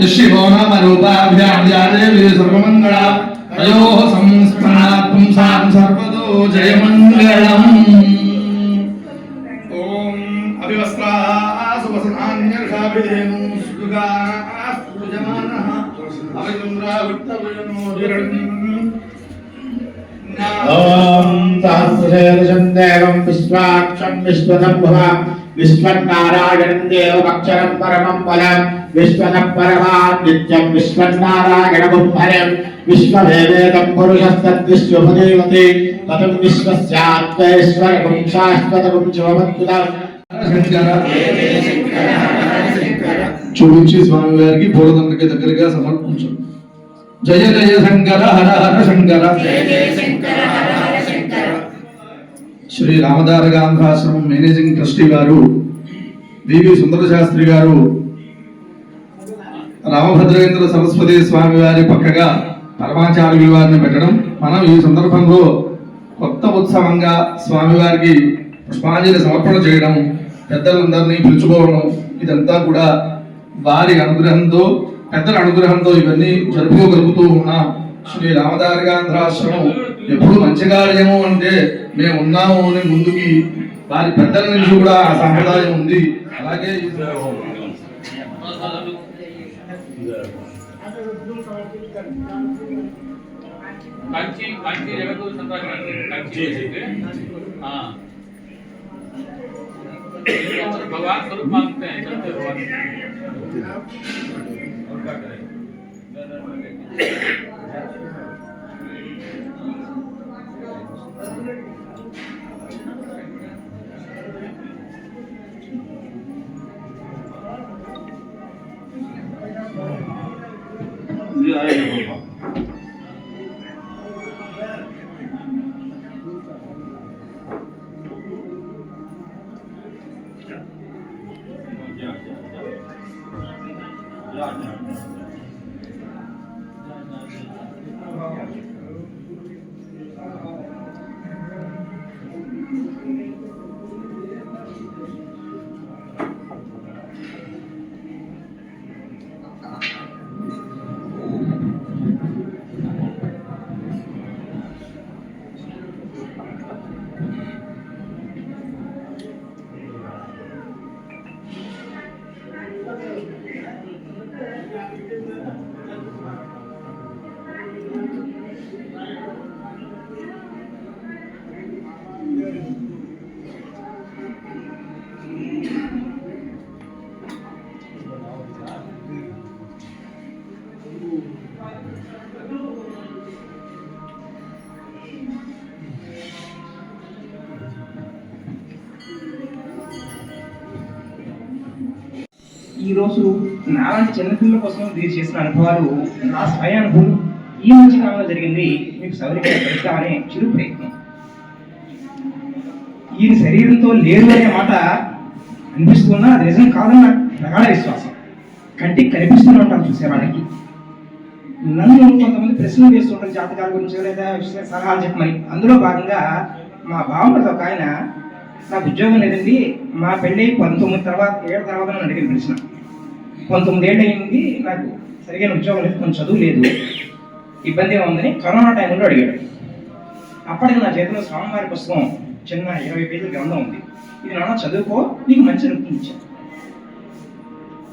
यशिवो नाम रूपाभ्यां या देवी सर्वमङ्गला तयोः संस्मरणात् पुंसां सर्वतो जयमङ्गलम् ॐ अभिवस्त्राः सुवसनान्यर्षाभिधेनुं सुगाः पूजमानः अभिचन्द्रावृत्तवयनोदिरन् ॐ सहस्रशेषं देवं विश्वाक्षं विश्वसम्भवं विश्वन्नारायणं देवमक्षरं परमं फलं विश्वतः परमां नित्यं विश्वन्नारायणमुं हरिं विश्ववेवेदं पुरुषस्तद्विश्वपदेवते ततं विश्वस्यात्मैश्वरकं शाश्वतकं शिवमद्भुतम् చూపించి స్వామి వారికి పూలదండకి దగ్గరగా సమర్పించు జయ జయ శంకర హర హర శంకర శ్రీ రామదారగాంధ్రాశ్రమం మేనేజింగ్ ట్రస్టీ గారు వివి సుందర శాస్త్రి గారు రామభద్రేంద్ర సరస్వతి స్వామి వారి పక్కగా పరమాచార్యుల వారిని పెట్టడం. మనం ఈ సందర్భంలో కొత్త ఉత్సవంగా స్వామివారికి పుష్పాంజలి సమర్పణ చేయడం పెద్దలందరినీ పిలుచుకోవడం ఇదంతా కూడా వారి అనుగ్రహంతో పెద్దల అనుగ్రహంతో ఇవన్నీ జరుపుకోగలుగుతూ ఉన్నాం శ్రీ రామదారగాంధ్రాశ్రమం ఎప్పుడు మంచి కార్యము అంటే మేము ఉన్నాము అని ముందుకి వారి పెద్దల నుంచి కూడా ఆ సంప్రదాయం ఉంది. అలాగే ఈ कंची कांची जगह को संपर्क करते कंची जी हाँ। भगवान स्वरूप मांगते हैं चलते भगवान। और क्या करें? ఈ నాలాంటి చిన్నపిల్లల కోసం మీరు చేసిన అనుభవాలు నా స్వయ అనుభవం ఈ మధ్య కాలంలో జరిగింది. మీకు సౌకర్యం అనే చిరు ప్రయత్నం. ఈయన శరీరంతో లేరు అనే మాట అనిపిస్తున్నా నిజం కాదన్న ప్రగాఢ విశ్వాసం. కంటికి కనిపిస్తూనే ఉంటాను చూసే వాళ్ళకి. నన్ను కొంతమంది ప్రశ్నలు చేస్తుంటారు జాతకాల గురించి లేదా సలహాలు చెప్పమని అందులో భాగంగా మా బావమరిది ఒక ఆయన నాకు ఉద్యోగం లేదండి. మా పెళ్ళి పంతొమ్మిది తర్వాత ఏడు తర్వాత నన్ను అడిగిన ప్రశ్న పంతొమ్మిది ఏళ్ళు అయింది నాకు సరిగైన ఉద్యోగం లేదు కొంచెం చదువు లేదు. ఇబ్బందిగా ఉందని కరోనా టైంలో అడిగాడు. అప్పటికి నా చేతిలో స్వామివారి పుస్తకం చిన్న ఇరవై పేజీల గ్రంథం ఉంది. ఇది నాన్న చదువుకో నీకు మంచి నృత్యం ఇచ్చాను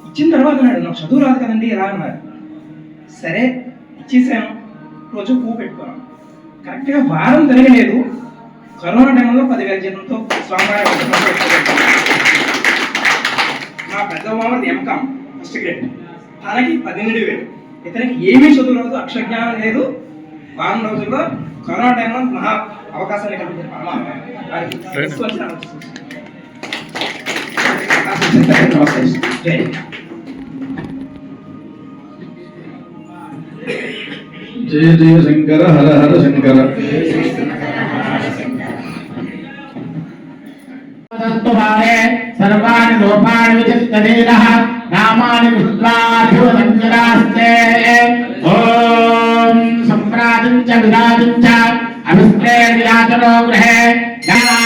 ఇచ్చిన తర్వాత నాడు నాకు చదువు రాదు కదండి ఎలా అన్నారు. సరే ఇచ్చేసాను. రోజు పువ్వు పెట్టుకున్నాను. కరెక్ట్గా వారం తిరగలేదు. కరోనా టైంలో పదివేల జీతంతో స్వామివారి పుస్తకం మా పెద్ద మామది ఎంకామ్ ఫస్ట్ గ్రేడ్ తనకి పన్నెండు వేలు. ఇతనికి ఏమీ చదువు రాదు అక్షరజ్ఞానం లేదు. వారం రోజుల్లో కరోనా టైంలో మహా అవకాశాలు కల్పించారు జయ జయ శంకర హర హర శంకర. సర్వాణి లోపాన్ని విచిత్తనేన నామాని విశ్వాధిపతంజనాస్తే ఓం సంప్రాజించ విరాజించ అభిస్తే విరాజనో గృహే. జ్ఞానా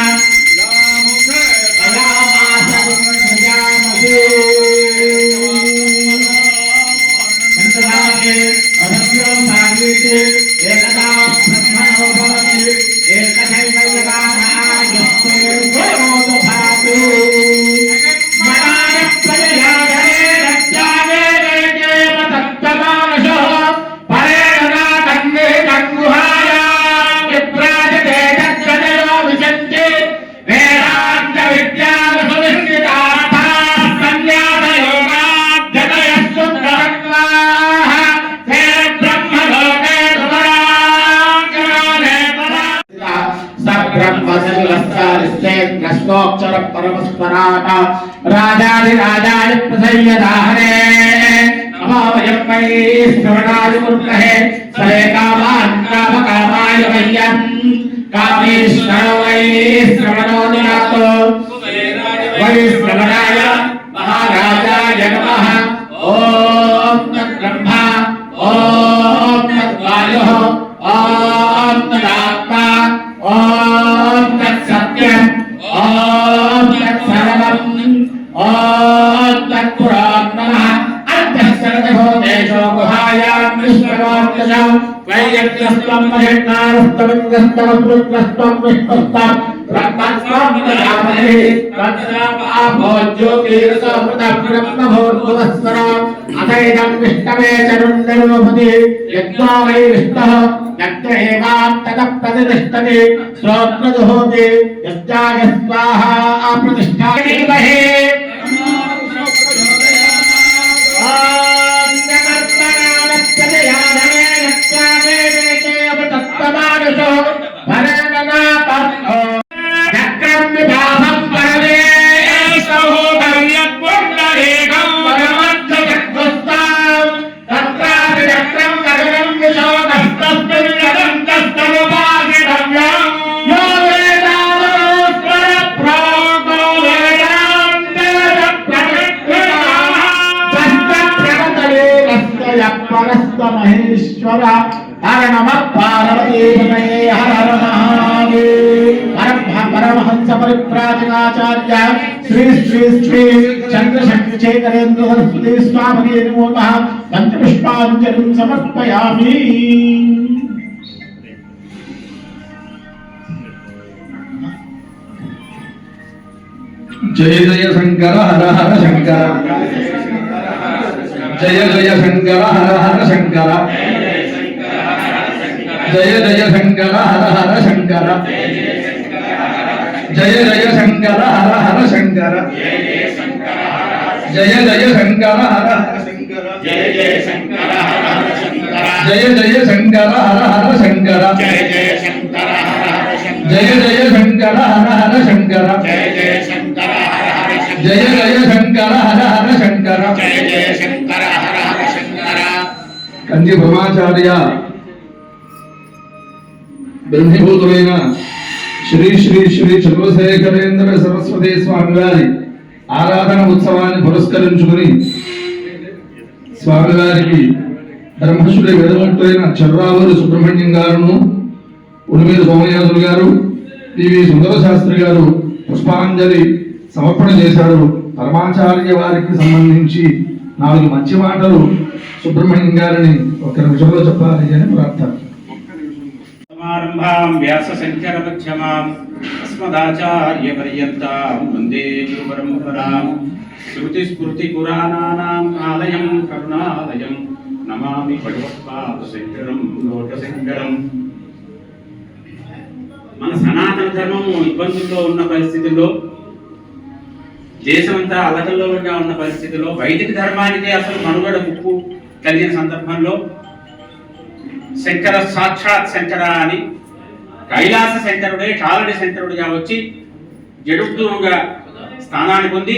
कस्मोक्षर परमस्मराट राजाधिराजाय प्रसय्यदाहरे। नमो वयं वै श्रवणाय कुर्महे स एकामान् कामकामाय वयं कामेश्वर वै श्रवणो ददातु वै श्रवणाय महाराजाय नमः। ॐ అథైదం విష్ణవే చరుందరుభతి యజ్ఞో వై విష్ణుః యజ్ఞ ఏవాంతక ప్రతిష్టతి శ్రోత్రజుహోతి యజ్ఞాయ స్వాహా ప్రతిష్టామహే कालस्त महेश्वर हर नम पार्वती हर हर महादेव परमहंस परिप्राजनाचार्य श्री श्री श्री चंद्रशक्ति चेतरेन्द्र सरस्वती स्वामी नमः पंचपुष्पांजलि समर्पयामि जय जय शंकर, हर हर शंकर। జయ జయ శంకర హర హర శంకర. జయ జయ శంకర హర హర శంకర. జయ జయ శంకర హర హర శంకర. జయ జయ శంకర హర హర శంకర. జయ జయ శంకర హర హర శంకర. జయ జయ శంకర హర హర శంకర. జయ జయ శంకర హర హర శంకర. జయ జయ శంకర హర హర శంకర జయ జయ శంకర హర హర శంకర జయ జయ శంకర హర హర శంకర శంకర హర హర శంకర కంది బ్రహ్మాచార్య బ్రహ్మీభూతులైన శ్రీ శ్రీ శ్రీ చంద్రశేఖరేంద్ర సరస్వతి స్వామి గారి ఆరాధన ఉత్సవాన్ని పురస్కరించుకుని స్వామివారికి బ్రహ్మశ్రీ వేదవంతులైన చర్రావూరి సుబ్రహ్మణ్యం గారును ఉడిమీరు సోమయాజులు గారు పివి సుందర శాస్త్రి గారు పుష్పాంజలి సమర్పణ చేశారు. పరమాచార్య వారికి సంబంధించి నాలుగు మంచి మాటలు సుబ్రహ్మణ్యం గారిని ఒక నిమిషంలో చెప్పాలి అని ప్రార్థన. సమారంభాం వ్యాస శంకర మధ్యమాం అస్మదాచార్య పర్యంతాం వందే గురు పరంపరాం శృతి స్మృతి పురాణానాం ఆలయం కరుణాలయం. నమామి భగవత్పాద శంకరం లోక శంకరం. మన సనాతన ధర్మము ఇబ్బందుల్లో ఉన్న పరిస్థితుల్లో దేశమంతా అలకల్లోగా ఉన్న పరిస్థితిలో వైదిక ధర్మానికి అసలు మనుగడ ముప్పు కలిగిన సందర్భంలో శంకర సాక్షాత్ శంకర అని కైలాస శంకరుడే కాలడి శంకరుడిగా వచ్చి జడుగురుగా స్థానాన్ని పొంది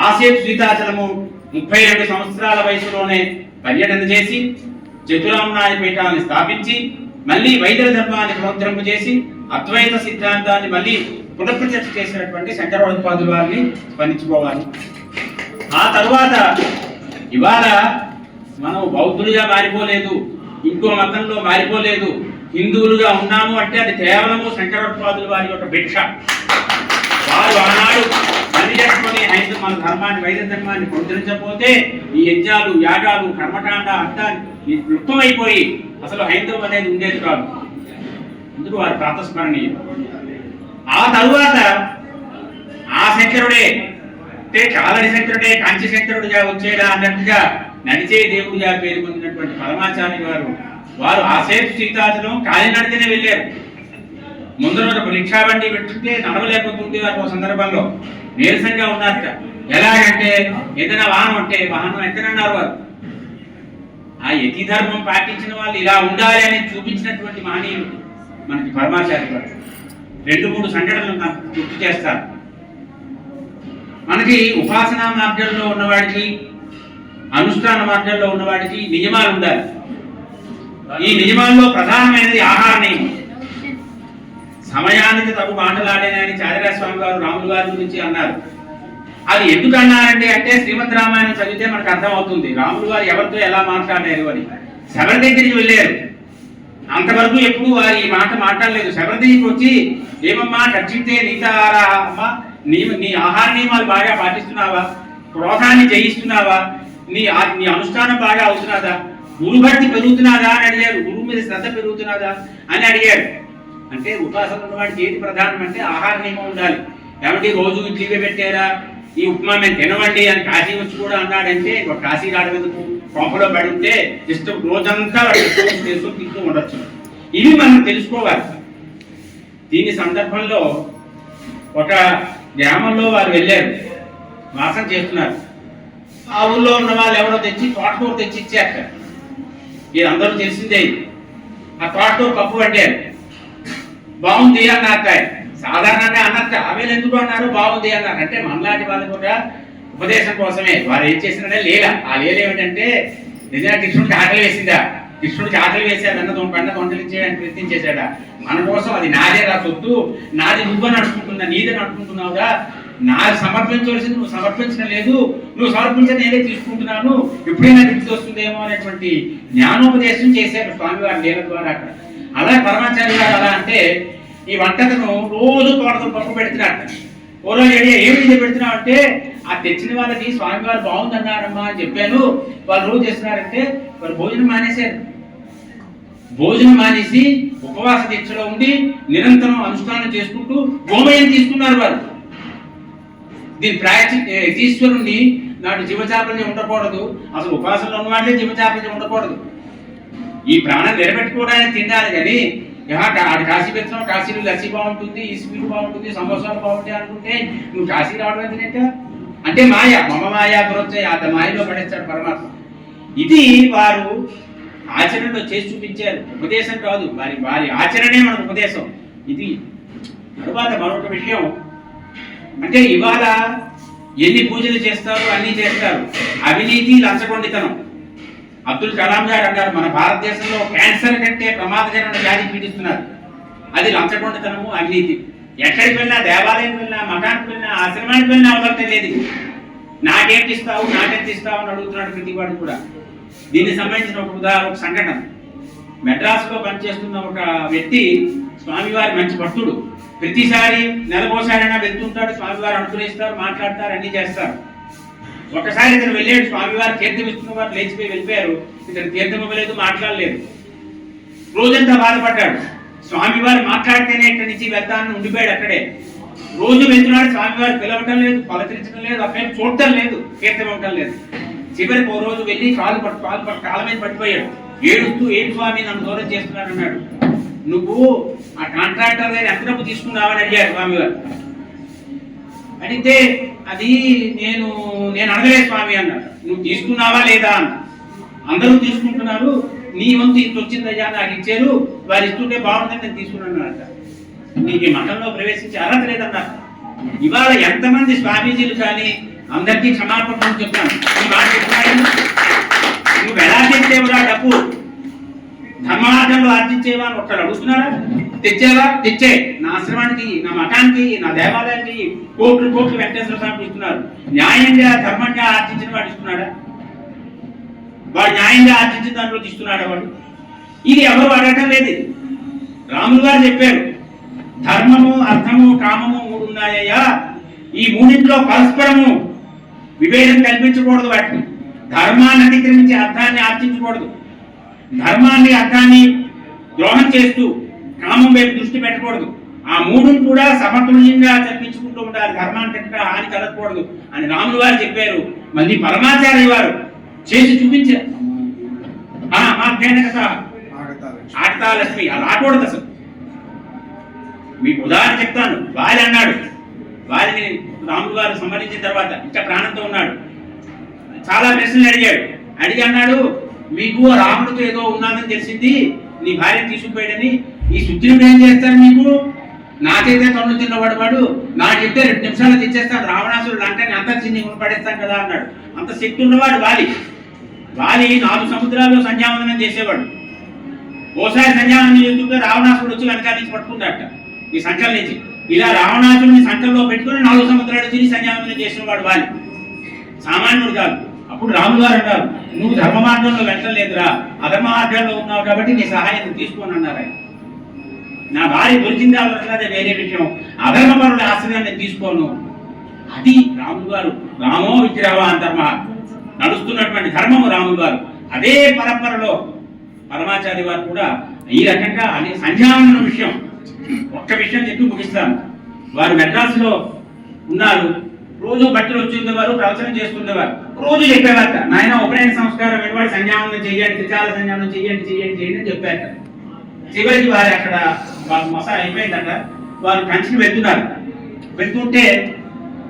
ఆసేపు సీతాచలము ముప్పై రెండు సంవత్సరాల వయసులోనే పర్యటన చేసి చతురామనాయ పీఠాన్ని స్థాపించి మళ్ళీ వైద్య ధర్మాన్ని పునరుద్ధరింపు చేసి అద్వైత సిద్ధాంతాన్ని మళ్ళీ పునఃప్రతిష్ఠ చేసినటువంటి శంకరోత్పాదుల వారిని స్మరించుకోవాలి. ఆ తరువాత ఇవాళ మనం బౌద్ధులుగా మారిపోలేదు ఇంకో మతంలో మారిపోలేదు హిందువులుగా ఉన్నాము అంటే అది కేవలము శంకరోత్పాదుల వారి యొక్క భిక్ష. వారు ఆనాడు పని చేసుకొని హైందవ మన ధర్మాన్ని వైద్య ధర్మాన్ని పునరుద్ధరించకపోతే ఈ యజ్ఞాలు యాగాలు కర్మకాండ అర్థాన్ని లుప్తమైపోయి అసలు హైందవం అనేది ఉండేది కాదు. అందుకు వారు ప్రాతస్మరణీయం ఆ తరువాత ఆ శంకరుడే అంటే కాలడి శంకరుడే కాంచి శంకరుడిగా వచ్చేడా అన్నట్టుగా నడిచే దేవుడిగా పేరు పొందినటువంటి పరమాచార్య వారు వారు ఆ సేపు సీతాచలం కాలినడితేనే వెళ్ళారు. ముందు రోజు రిక్షా బండి పెట్టుకుంటే నడవలేకపోతుంది వారు ఒక సందర్భంలో నీరసంగా ఉన్నారట. ఎలాగంటే ఏదైనా వాహనం అంటే వాహనం ఎంతనన్నారు వారు? ఆ యతి ధర్మం పాటించిన వాళ్ళు ఇలా ఉండాలి అని చూపించినటువంటి మహనీయులు మనకి పరమాచార్య వారు రెండు మూడు సంఘటనలు నాకు గుర్తు చేస్తారు. మనకి ఉపాసనా మార్గంలో ఉన్నవాడికి అనుష్ఠాన మార్గంలో ఉన్నవాడికి నియమాలు ఉండాలి. ఈ నియమాల్లో ప్రధానమైనది ఆహార నియమం. సమయానికి తగు మాటలాడేనని చార్య స్వామి గారు రాములు గారి గురించి అన్నారు. అది ఎందుకు అన్నారండి అంటే శ్రీమద్ రామాయణం చదివితే మనకు అర్థమవుతుంది. రాములు గారు ఎవరితో ఎలా మాట్లాడారు అని. శబరి దగ్గరికి వెళ్ళారు. అంతవరకు ఎప్పుడు ఈ మాట మాట్లాడలేదు. శబరి వచ్చి ఏమమ్మా రక్షితే నీతారా అమ్మా నీ నీ ఆహార నియమాలు బాగా పాటిస్తున్నావా? క్రోధాన్ని జయిస్తున్నావా? నీ నీ అనుష్ఠానం బాగా అవుతున్నదా? గురుభక్తి పెరుగుతున్నదా? అని అడిగారు. గురువు మీద శ్రద్ధ పెరుగుతున్నదా? అని అడిగారు అంటే ఉపాసన ఉన్నవాడికి ఏది ప్రధానం అంటే ఆహార నియమం ఉండాలి. కాబట్టి రోజు ఇడ్లీవే పెట్టారా? ఈ ఉప్మా మేము తినవండి అని కాశీ వచ్చి కూడా అన్నాడంటే ఒక కాశీ రావడం ఎందుకు? కొంపలో పడితే జస్ట్ రోజంతా చేస్తూ తింటూ ఉండొచ్చు. ఇవి మనం తెలుసుకోవాలి. దీని సందర్భంలో ఒక గ్రామంలో వారు వెళ్ళారు. వాసన చేస్తున్నారు. ఆ ఊళ్ళో ఉన్న వాళ్ళు ఎవరో తెచ్చి తోటకూర తెచ్చి ఇచ్చారు వీరందరూ తెలిసిందే ఆ తోటకూర పప్పు పట్టారు బాగుంది అన్నారు సాధారణంగా అన్నట్టు ఆవేలు ఎందుకు అన్నారు? బాగుంది అన్నారు. అంటే మనలాంటి వాళ్ళు కూడా ఉపదేశం కోసమే. వారు ఏం చేసినారే లీల. ఆ లీల ఏమిటంటే నిజంగా కృష్ణుడికి ఆకలి వేసిందా? కృష్ణుడికి ఆకలి వేసాడు అన్న తొమ్మిది పంట ప్రయత్నం చేశాడా? మన కోసం అది నాదే రా సొత్తు. నాది నువ్వు నడుచుకుంటున్నా నీదే నడుచుకుంటున్నావుగా నాది సమర్పించవలసింది నువ్వు సమర్పించడం లేదు. నువ్వు సమర్పించడం నేనే తీసుకుంటున్నాను. ఎప్పుడైనా గుర్తు వస్తుందేమో అనేటువంటి జ్ఞానోపదేశం చేశారు స్వామివారి లీల ద్వారా అక్కడ. అలా పరమాచార్య గారు అలా అంటే ఈ వంటకను రోజు తోటతో పప్పు పెడుతున్నాడు ఓ రోజు ఏడి ఏమి పెడుతున్నావు అంటే ఆ తెచ్చిన వాళ్ళకి స్వామివారు బాగుందన్నారమ్మా అని చెప్పాను. వాళ్ళు రోజు చేస్తున్నారంటే వాళ్ళు భోజనం మానేశారు. భోజనం మానేసి ఉపవాస దీక్షలో ఉండి నిరంతరం అనుష్ఠానం చేసుకుంటూ గోమయం తీసుకున్నారు వాళ్ళు. దీని ప్రాయచి ఈశ్వరుణ్ణి నాటి జీవచాపల్యం ఉండకూడదు. అసలు ఉపాసనలో ఉన్నవాళ్ళే జీవచాపల్యం ఉండకూడదు. ఈ ప్రాణం నిలబెట్టుకోవడానికి తినాలి కానీ ఆడ కాశీ పెడుతున్నావు కాశీలో లస్సీ బాగుంటుంది ఈ స్వీట్ బాగుంటుంది సమోసాలు బాగుంటాయి అనుకుంటే నువ్వు కాశీ రావడం ఎందుకంటే అంటే మాయ మమ మాయా పురొచ్చే ఆ మాయలో పడేస్తాడు పరమాత్మ. ఇది వారు ఆచరణలో చేసి చూపించారు. ఉపదేశం కాదు. వారి వారి ఆచరణే మనకు ఉపదేశం. ఇది తరువాత మరొక విషయం. అంటే ఇవాళ ఎన్ని పూజలు చేస్తారు అన్ని చేస్తారు. అవినీతి లంచగొండితనం. అబ్దుల్ కలాం గారు అన్నారు మన భారతదేశంలో క్యాన్సర్ కంటే ప్రమాదకరమైన వ్యాధి పీడిస్తున్నారు. అది లంచగొండితనము అవినీతి. ఎక్కడికి వెళ్ళినా దేవాలయం వెళ్ళినా మఠానికి వెళ్ళినా ఆశ్రమానికి వెళ్ళినా అవసరం లేదు నాకేంటి ఇస్తావు నాకెంత ఇస్తావు అని అడుగుతున్నాడు ప్రతివాడు కూడా. దీనికి సంబంధించిన ఒక ఉదాహరణ ఒక సంఘటన. మెడ్రాస్లో పనిచేస్తున్న ఒక వ్యక్తి స్వామివారి మంచి భక్తుడు. ప్రతిసారి నెలకోసారైనా వెళ్తుంటాడు స్వామివారు అనుగ్రహిస్తారు మాట్లాడతారు అన్ని చేస్తారు. ఒకసారి ఇతను వెళ్ళాడు స్వామివారు తీర్థం ఇస్తున్న వారు లేచిపోయి వెళ్ళిపోయారు. ఇతను తీర్థం ఇవ్వలేదు మాట్లాడలేదు. రోజంతా బాధపడ్డాడు. స్వామివారు మాట్లాడితేనే ఇక్కడి నుంచి వెళ్తానని ఉండిపోయాడు అక్కడే. రోజు వెళ్తున్నాడు స్వామివారు పిలవటం లేదు పలకరించడం లేదు అక్కడ చూడటం లేదు తీర్థం ఇవ్వటం లేదు. చివరికి ఓ రోజు వెళ్ళి కాలు పట్టు కాలు పట్టు కాళ్ళ మీద పడిపోయాడు ఏడుస్తూ ఏం స్వామి నన్ను దూరం చేస్తున్నాడు అన్నాడు. నువ్వు ఆ కాంట్రాక్టర్ దగ్గర ఎంత డబ్బు తీసుకున్నావని అడిగాడు స్వామివారు అడిగితే అది నేను నేను అడగలేదు స్వామి అన్నాడు. నువ్వు తీసుకున్నావా లేదా అన్న అందరూ తీసుకుంటున్నారు నీ వంతు ఇంత వచ్చిందయ్యా నాకు ఇచ్చారు వారు ఇస్తుంటే బాగుందని నేను తీసుకున్నాను అంటారు నీకు ఈ మఠంలో ప్రవేశించే అర్హత లేదన్నారు ఇవాళ ఎంతమంది స్వామీజీలు కానీ అందరికీ క్షమాపణ చెప్తాను ఈ మాట చెప్తున్నాడు నువ్వు ఎలా తెచ్చేవురా డబ్బు? ధర్మార్థంలో ఆర్జించేవా అని ఒక్కరు అడుగుతున్నారా? తెచ్చేవా? తెచ్చే. నా ఆశ్రమానికి నా మఠానికి నా దేవాలయానికి కోట్లు కోట్లు వెంకటేశ్వర స్వామి ఇస్తున్నారు. న్యాయంగా ధర్మంగా ఆర్జించిన వాడు ఇస్తున్నాడా? వాడు న్యాయంగా ఆర్జించిన దాంట్లో ఇస్తున్నాడా వాడు? ఇది ఎవరు అడగటం లేదు. రాములు గారు చెప్పారు ధర్మము అర్థము కామము మూడు ఉన్నాయ్యా ఈ మూడింట్లో పరస్పరము విభేదం కల్పించకూడదు వాటిని. ధర్మాన్ని అతిక్రమించి అర్థాన్ని ఆర్జించకూడదు. ధర్మాన్ని అర్థాన్ని ద్రోహం చేస్తూ కామం వైపు దృష్టి పెట్టకూడదు. ఆ మూడును కూడా సమతుల్యంగా చర్పించుకుంటూ ఉండాలి. ధర్మానికి హాని కలగకూడదు అని రాములు వారు చెప్పారు. మళ్ళీ పరమాచార్య వారు చేసి చూపించారు. ఆడతాలక్ష్మి అలా ఆడకూడదు అసలు. మీకు ఉదాహరణ చెప్తాను. వాలి అన్నాడు. వారిని రాములు గారు సంహరించిన తర్వాత ఇంకా ప్రాణంతో ఉన్నాడు. చాలా ప్రశ్నలు అడిగాడు. అడిగి అన్నాడు మీకు రాముడితో ఏదో ఉన్నాదని తెలిసింది. నీ భార్యను తీసుకుపోయాడని. ఈ సుగ్రీవుడు ఏం చేస్తాడు మీకు? నాకైతే తొండలు తిన్నవాడు వాడు. నా చెప్తే రెండు నిమిషాలు తెచ్చేస్తాడు. రావణాసురుడు అంటే అంత చిన్ని పడేస్తాను కదా అన్నాడు. అంత శక్తి ఉన్నవాడు వాలి. వాలి నాలుగు సముద్రాల్లో సంధ్యావందనం చేసేవాడు. ఓసారి సంధ్యావందనం చేస్తుంటే రావణాసురుడు వచ్చి వెనకాల నుంచి పట్టుకున్నాడట ఈ సంకల్ నుంచి. ఇలా రావణాసుని సంచల్లో పెట్టుకుని నాలుగు సముద్రాలు తిరిగి సంధ్యావందనం చేసిన వాడు వాలి సామాన్యుడు కాదు. అప్పుడు రాములు గారు అంటారు నువ్వు ధర్మ మార్గంలో వెళ్ళలేదురా అధర్మ మార్గంలో ఉన్నావు కాబట్టి నీ సహాయం తీసుకోని అన్నారు ఆయన. నా భార్య దొరికిందా దొరకలేదే వేరే విషయం. అధర్మ పరుల ఆశ్రయాన్ని తీసుకోను. అది రాములు గారు. రామో విగ్రహ అంతర్మ నడుస్తున్నటువంటి ధర్మము రాములు గారు. అదే పరంపరలో పరమాచార్య వారు కూడా ఈ రకంగా అనే సంధ్యావనం విషయం ఒక్క విషయం చెప్పి ముగిస్తాను. వారు మెడ్రాస్లో ఉన్నారు. రోజు బట్టలు వచ్చేవారు ప్రవచనం చేస్తుండేవారు. రోజు చెప్పేవారట నాయన ఉపనయన సంస్కారం వెలువడి సంధ్యావనం చేయండి చాలా సంధ్యావనం చేయండి చేయండి చేయండి అని చెప్పారట. చివరికి వారు అక్కడ వాళ్ళ మసా అయిపోయిందట. వారు కంచికి వెళ్తున్నారు. వెళ్తుంటే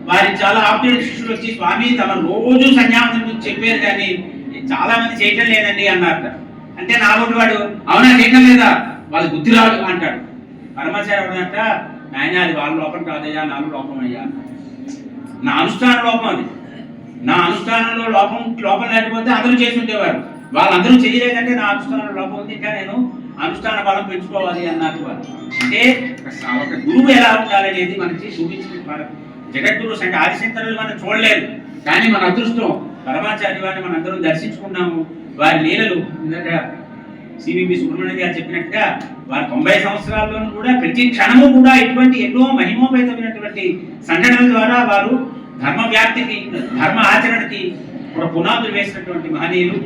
వారి చాలా ఆప్తుల శిష్యులు వచ్చి స్వామి తమ రోజు సన్యాసం గురించి చెప్పారు కానీ చాలా మంది చేయటం లేదండి అన్నారట. అంటే నా వాడు అవునా చేయటం లేదా? వాళ్ళ బుద్ధి రాదు అంటాడు. పరమాచార్య అంట నాయన అది వాళ్ళ లోపం కాదయ్యా నాలో లోపం అయ్యా. నా అనుష్ఠాన లోపం అది. నా అనుష్ఠానంలో లోపం లోపం లేకపోతే అందరూ చేసి వాళ్ళందరూ చేయలేదంటే నా అనుష్ఠానంలో లోపం ఉంది ఇంకా నేను అనుష్ఠాన బలం పెంచుకోవాలి అన్నారు వారు. అంటే ఒక- గురువు ఎలా ఉండాలనేది మనకి చూపించింది మన జగద్గురు సంఘ ఆదిశంకరులు మనం చూడలేదు. కానీ మన అదృష్టం పరమాచార్య వారిని మనందరం దర్శించుకున్నాము. వారి లీలలు ఇందాక సుబ్రహ్మణ్యం గారు చెప్పినట్టుగా వారి తొంభై సంవత్సరాల్లోనూ కూడా ప్రతి క్షణము కూడా ఇటువంటి ఎన్నో మహిమోపేతమైనటువంటి సంఘటనల ద్వారా వారు ధర్మ వ్యాప్తికి ధర్మ ఆచరణకి కూడా పునాదులు వేసినటువంటి మహనీయులు.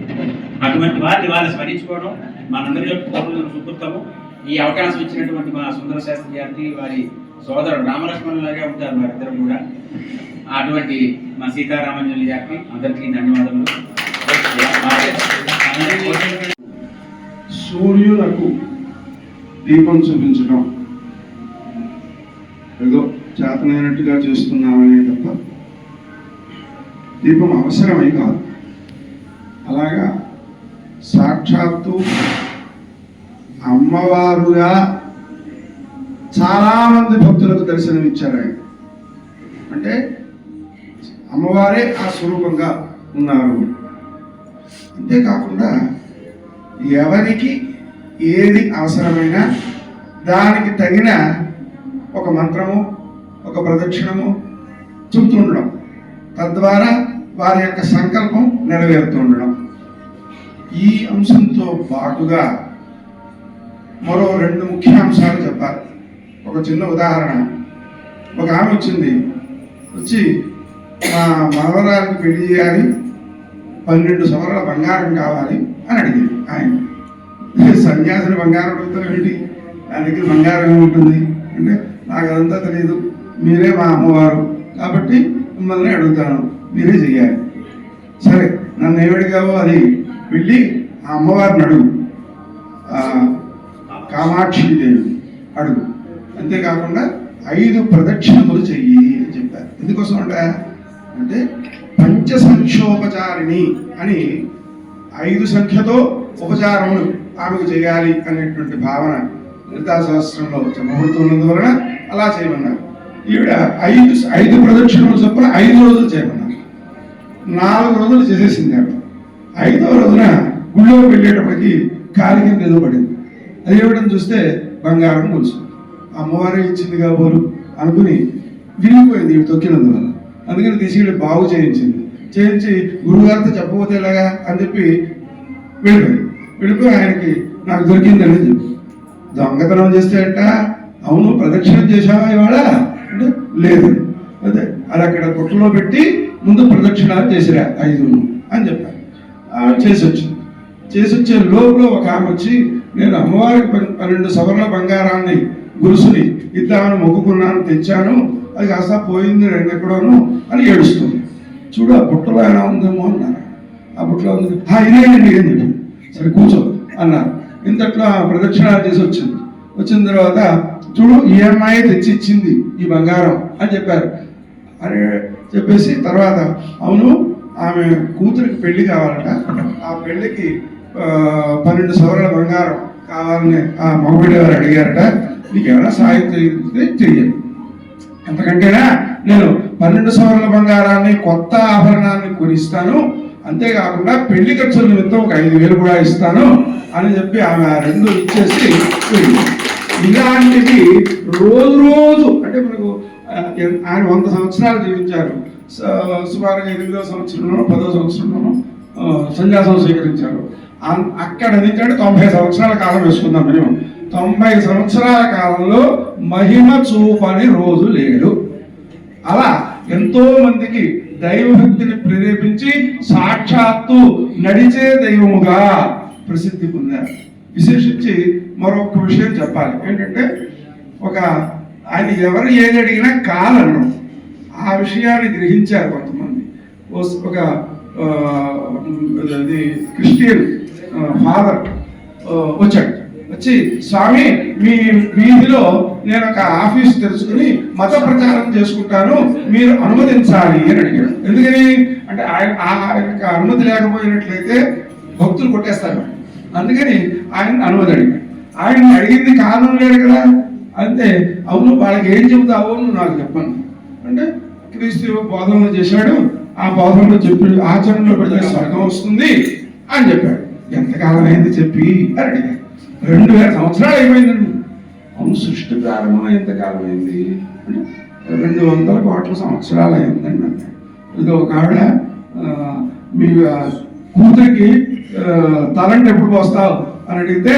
అటువంటి వారిని వాళ్ళు స్మరించుకోవడం మనందరి యొక్క సుకృతము ఈ అవకాశం ఇచ్చినటువంటి మా సుందర శాస్త్రి గారికి వారి సోదరుడు రామలక్ష్మణులాగా ఉంటారు వారిద్దరు కూడా. అటువంటి మా సీతారామంజలి గారికి అందరికీ ధన్యవాదములు. సూర్యులకు దీపం చూపించడం. ఏదో చేతనైనట్టుగా చేస్తున్నామనే తప్ప దీపం అవసరమే కాదు. అలాగా సాక్షాత్తు అమ్మవారుగా చాలామంది భక్తులకు దర్శనమిచ్చారు ఆయన. అంటే అమ్మవారే ఆ స్వరూపంగా ఉన్నారు. అంతేకాకుండా ఎవరికి ఏది అవసరమైనా దానికి తగిన ఒక మంత్రము ఒక ప్రదక్షిణము చెబుతుండడం తద్వారా వారి యొక్క సంకల్పం నెరవేరుతుండడం ఈ అంశంతో పాటుగా మరో రెండు ముఖ్య అంశాలు చెప్పాలి. ఒక చిన్న ఉదాహరణ. ఒక ఆమె వచ్చింది. వచ్చి మా మనవరానికి పెళ్ళి చేయాలి. పన్నెండు సవరాల బంగారం కావాలి అని అడిగింది ఆయన. సన్యాసిని బంగారం అడుగుతాం ఏంటి? నా దగ్గర బంగారం ఏముంటుంది? అంటే నాకు అదంతా తెలియదు మీరే మా అమ్మవారు. కాబట్టి మిమ్మల్ని అడుగుతాను. మీరే చెయ్యాలి. సరే నన్ను ఏమడిగావో అది వెళ్ళి ఆ అమ్మవారిని అడుగు. కామాక్షి దేవి అడుగు. అంతేకాకుండా ఐదు ప్రదక్షిణములు చెయ్యి అని చెప్పారు. ఎందుకోసం అంట? అంటే పంచ సంక్షోపచారిణి అని ఐదు సంఖ్యతో ఉపచారమును ఆమెకు చేయాలి అనేటువంటి భావన లలితా సహస్రంలో చెప్పబడుతున్నందువలన అలా చేయమన్నారు. ఈవిడ ఐదు ఐదు ప్రదక్షిణలు చొప్పున ఐదు రోజులు చేయమన్నారు. నాలుగు రోజులు చేసేసింది ఆవిడ. ఐదవ రోజున గుళ్ళో వెళ్ళేటప్పటికి కాలి కింద ఏదో పడింది. అది ఇవ్వడం చూస్తే బంగారం గొలుసు. అమ్మవారే ఇచ్చింది కాబోలు అనుకుని విరిగిపోయింది ఇవి తొక్కినందువల్ల. అందుకని తీసుకెళ్ళి బాగు చేయించింది చేయించి గురువుగారితో చెప్పబోతే ఎలాగా అని చెప్పి వెళ్ళిపోయి వెళ్ళిపోయి ఆయనకి నాకు దొరికిందని చెప్పి. దొంగతనం చేస్తే అంట అవును ప్రదక్షిణం చేశావా ఇవాళ? అంటే లేదు. అదే అది అక్కడ పుట్టలో పెట్టి ముందు ప్రదక్షిణ చేసిరా ఐదు అని చెప్పారు. ఆమె చేసి వచ్చింది చేసి వచ్చే లోపల ఒక ఆమె వచ్చి నేను అమ్మవారికి పన్నెండు సవర్ల బంగారాన్ని గురుసుని ఇద్దామని మొక్కుకున్నాను తెచ్చాను. అది కాస్త పోయింది రెండు ఎక్కడోను అని ఏడుస్తుంది. చూడు ఆ బుట్టలో ఎలా ఉందేమో అన్నారు. ఆ బుట్టలో ఉంది. "ఆ, ఇదేనండి ఏం చెప్పి సరే కూర్చో అన్నారు. ఇంతట్లో ఆ ప్రదక్షిణ చేసి వచ్చింది. వచ్చిన తర్వాత చూడు ఈఎంఐ తెచ్చి ఇచ్చింది ఈ బంగారం అని చెప్పారు. అని చెప్పేసి తర్వాత అవును ఆమె కూతురికి పెళ్ళి కావాలట. ఆ పెళ్ళికి పన్నెండు సవరల బంగారం కావాలని ఆ మగబిడ్డ గారు అడిగారట. నీకు ఏమైనా సాయం చేస్తే అంతకంటేనా నేను పన్నెండు సవర్ల బంగారాన్ని కొత్త ఆభరణాన్ని కొనిస్తాను. అంతేకాకుండా పెళ్ళి ఖర్చుల నిమిత్తం ఒక ఐదు వేలు కూడా ఇస్తాను అని చెప్పి ఆమె ఆ రెండు ఇచ్చేసి వెళ్ళింది. ఇలాంటివి రోజు రోజు అంటే మనకు ఆయన వంద సంవత్సరాలు జీవించారు. సుమారుగా ఎనిమిదో సంవత్సరంలోనూ పదో సంవత్సరంలోనూ సన్యాసం స్వీకరించారు. అక్కడ నుంచి అంటే తొంభై సంవత్సరాల కాలం వేసుకుందాం మేము తొంభై సంవత్సరాల కాలంలో మహిమ చూపని రోజు లేడు. అలా ఎంతో మందికి దైవభక్తిని ప్రేరేపించి సాక్షాత్తు నడిచే దైవముగా ప్రసిద్ధి పొందారు. విశేషించి మరొక విషయం చెప్పాలి. ఏంటంటే ఒక ఆయన ఎవరు ఏది అడిగినా కాలను ఆ విషయాన్ని గ్రహించారు కొంతమంది. ఒక అది క్రిస్టియన్ ఫాదర్ వచ్చాడు. వచ్చి స్వామి మీ వీధిలో నేను ఒక ఆఫీస్ తెలుసుకుని మత ప్రచారం చేసుకుంటాను మీరు అనుమతించాలి అని అడిగాడు. ఎందుకని? అంటే ఆయన ఆయనకు అనుమతి లేకపోయినట్లయితే భక్తులు కొట్టేస్తారు. అందుకని ఆయన అనుమతి అడిగాడు. ఆయన అడిగింది కారణం లేడు కదా. అంతే. అవును వాళ్ళకి ఏం చెబుతావు నువ్వు నాకు చెప్పను. అంటే క్రీస్తు బోధనలు చేశాడు. ఆ బోధనలో చెప్పి ఆచరణలో పెడితే స్వర్గం వస్తుంది అని చెప్పాడు. ఎంతకాలం అయింది చెప్పి అని అడిగాడు. రెండు వేల సంవత్సరాలు అయిపోయిందండి. అవును సృష్టి ప్రారంభం ఎంతకాలం అయింది? రెండు వందల కోట్ల సంవత్సరాలు అయిందండి అంటే ఇది ఒక ఆవిడ మీ కూతురికి తలంట ఎప్పుడు పోస్తావు అని అడిగితే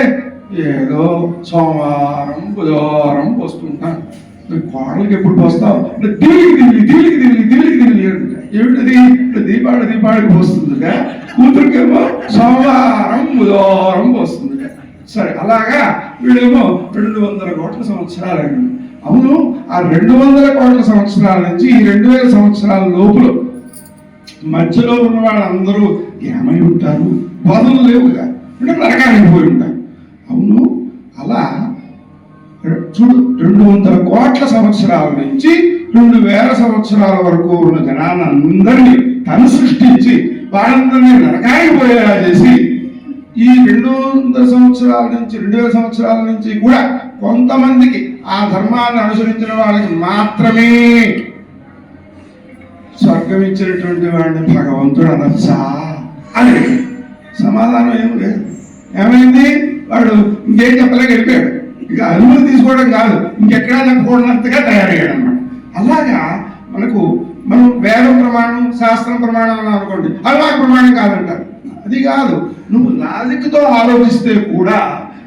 ఏదో సోమవారం బుధవారం పోస్తుంటాను. కోడలకి ఎప్పుడు పోస్తావు? అంటే దిల్లి దీనికి దిల్లి దివిలి దిల్లి దివిలి ఏమిటది? దీపావళి దీపావళికి పోస్తుందిట కూతురికేమో సోమవారం బుధవారం పోస్తుందిట సరే అలాగా వీళ్ళేమో రెండు వందల కోట్ల సంవత్సరాలు అయింది అవును ఆ రెండు వందల కోట్ల సంవత్సరాల నుంచి ఈ రెండు వేల సంవత్సరాల లోపల మధ్యలో ఉన్న వాళ్ళందరూ ఏమై ఉంటారు? బదులు లేవుగా అంటే నరకానికి ఉంటారు అవును అలా చూడు రెండు వందల కోట్ల సంవత్సరాల నుంచి రెండు వేల సంవత్సరాల వరకు ఉన్న జనాలందరినీ తను సృష్టించి వాళ్ళందరినీ నరకానికి పోయేలా చేసి ఈ రెండు వందల సంవత్సరాల నుంచి రెండు వేల సంవత్సరాల నుంచి కూడా కొంతమందికి ఆ ధర్మాన్ని అనుసరించిన వాళ్ళకి మాత్రమే స్వర్గం ఇచ్చినటువంటి వాడిని భగవంతుడు అనొచ్చా? అని సమాధానం ఏం లేదు. ఏమైంది? వాడు ఇంకేం చెప్పలేక వెళ్ళిపోయాడు. ఇక అనుమతి తీసుకోవడం కాదు. ఇంకెక్కడా చెప్పకూడనంతగా తయారయ్యాడు అనమాట అలాగా మనకు మనం వేద ప్రమాణం శాస్త్రం ప్రమాణం అని అనుకోండి. అది మాకు ప్రమాణం కాదంటారు. అది కాదు. నువ్వు లాజిక్తో ఆలోచిస్తే కూడా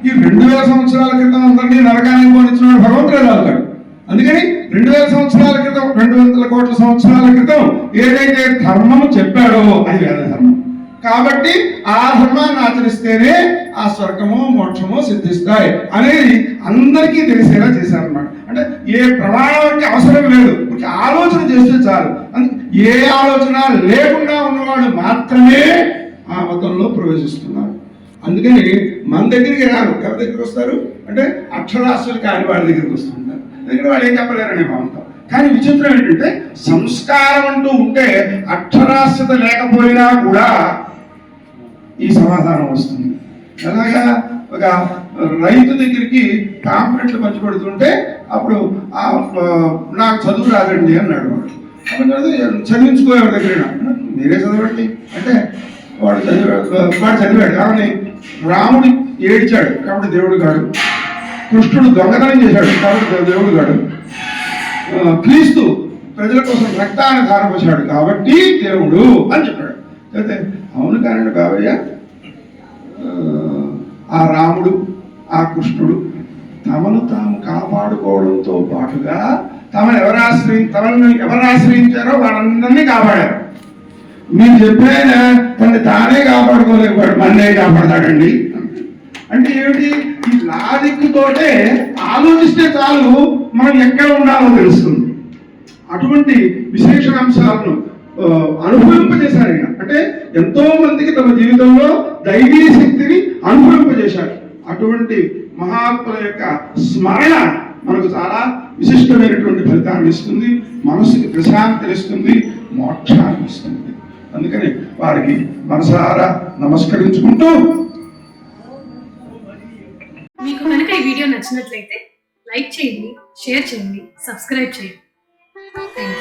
ఈ రెండు వేల సంవత్సరాల క్రితం అందరినీ నరకానికి పోనిచ్చినాడు భగవంతుడే రాలుగాడు అందుకని రెండు వేల సంవత్సరాల క్రితం రెండు వందల కోట్ల సంవత్సరాల క్రితం ఏదైతే ధర్మము చెప్పాడో అది వేద ధర్మం. కాబట్టి ఆ ధర్మాన్ని ఆచరిస్తేనే ఆ స్వర్గము మోక్షము సిద్ధిస్తాయి అనేది అందరికీ తెలిసేలా చేశారన్నమాట. అంటే ఏ ప్రమాణానికి అవసరం లేదు. ఒక ఆలోచన చేస్తే చాలు. ఏ ఆలోచన లేకుండా ఉన్నవాడు మాత్రమే ఆ మతంలో ప్రవేశిస్తున్నారు. అందుకని మన దగ్గరికి రారు. ఎవరి దగ్గరికి వస్తారు? అంటే అక్షరాస్యులు కాని వాళ్ళ దగ్గరికి వస్తుంటారు. ఎందుకంటే వాళ్ళు ఏం చెప్పలేరనే భావంతో. కానీ విచిత్రం ఏంటంటే సంస్కారం అంటూ ఉంటే అక్షరాస్యత లేకపోయినా కూడా ఈ సమాధానం వస్తుంది. ఎలాగా ఒక రైతు దగ్గరికి కాంప్లెంట్లు పంచిపెడుతుంటే అప్పుడు ఆ, నాకు చదువు రాదండి అన్నాడు వాడు. చదివించుకో ఎవరి దగ్గర మీరే చదవండి. అంటే వాడు చదివాడు. వాడు చదివాడు. కాబట్టి రాముడు ఏడ్చాడు. కాబట్టి దేవుడు కాడు కృష్ణుడు దొంగతనం చేశాడు. కాబట్టి దేవుడు కాడు క్రీస్తు ప్రజల కోసం రక్తాన్ని ధారపోశాడు. కాబట్టి దేవుడు అని చెప్పాడు. అయితే అవును కానండి బాబయ్య. ఆ, ఆ రాముడు ఆ కృష్ణుడు తమను తాము కాపాడుకోవడంతో పాటుగా తమను ఎవరు ఆశ్రయి తమను ఎవరు ఆశ్రయించారో వాళ్ళందరినీ కాపాడారు. మీరు చెప్పిన తను తానే కాపాడుకోలేకపోయాడు మన్నే కాపాడతాడండి. అంటే ఏమిటి? ఈ లాజిక్ తోటే ఆలోచిస్తే చాలు మనం ఎక్కడ ఉండాలో తెలుస్తుంది. అటువంటి విశేషణ అంశాలను అనుభవింపజేశారు ఆయన అంటే ఎంతో మందికి తమ జీవితంలో దైవీ శక్తిని అనుభవింపజేశారు. అటువంటి మహాత్ముల యొక్క స్మరణ మనకు చాలా విశిష్టమైనటువంటి ఫలితాన్ని ఇస్తుంది. మనసుకి ప్రశాంతిని ఇస్తుంది. మోక్షాన్ని ఇస్తుంది. అందుకని వారికి మనసారా నమస్కరించుకుంటూ మీకు కనుక ఈ వీడియో నచ్చినట్లయితే లైక్ చేయండి షేర్ చేయండి సబ్స్క్రైబ్ చేయండి. థ్యాంక్